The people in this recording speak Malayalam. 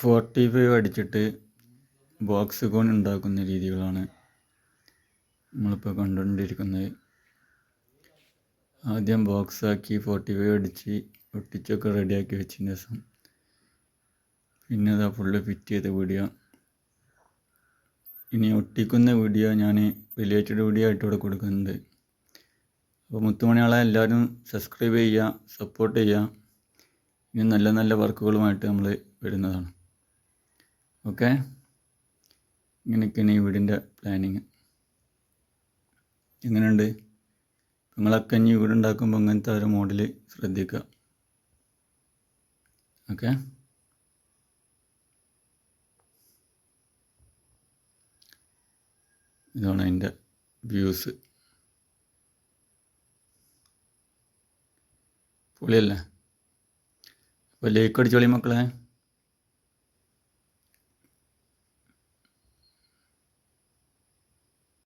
ഫോർട്ടി ഫൈവ് അടിച്ചിട്ട് ബോക്സ് കോൺ ഉണ്ടാക്കുന്ന രീതികളാണ് നമ്മളിപ്പോൾ കണ്ടുകൊണ്ടിരിക്കുന്നത്. ആദ്യം ബോക്സാക്കി ഫോർട്ടി ഫൈവ് അടിച്ച് ഒട്ടിച്ചൊക്കെ റെഡിയാക്കി വെച്ചതിന് ശേഷം പിന്നെ അതാ ഫുള്ള് ഫിറ്റ് ചെയ്ത വീഡിയോ ഇനി ഒട്ടിക്കുന്ന വീഡിയോ ഞാൻ റിലേറ്റഡ് വീഡിയോ ആയിട്ട് ഇവിടെ കൊടുക്കുന്നുണ്ട്. അപ്പോൾ മുത്തുമണിയാളെ എല്ലാവരും സബ്സ്ക്രൈബ് ചെയ്യുക സപ്പോർട്ട് ചെയ്യുക. ഇനി നല്ല നല്ല വർക്കുകളുമായിട്ട് നമ്മൾ വരുന്നതാണ്. ഓക്കെ? ഇങ്ങനെയൊക്കെയാണ് ഈ വീടിന്റെ പ്ലാനിങ് എങ്ങനെയുണ്ട്? നിങ്ങളൊക്കെ ഇനി വീടുണ്ടാക്കുമ്പോൾ ഇങ്ങനത്തെ ഒരു മോഡൽ ശ്രദ്ധിക്കുക. ഓക്കെ? ഇതാണ് അതിന്റെ വ്യൂസ് പൊളിയല്ലേ? അപ്പോൾ ലേക്ക് അടിച്ചോളി മക്കളെ.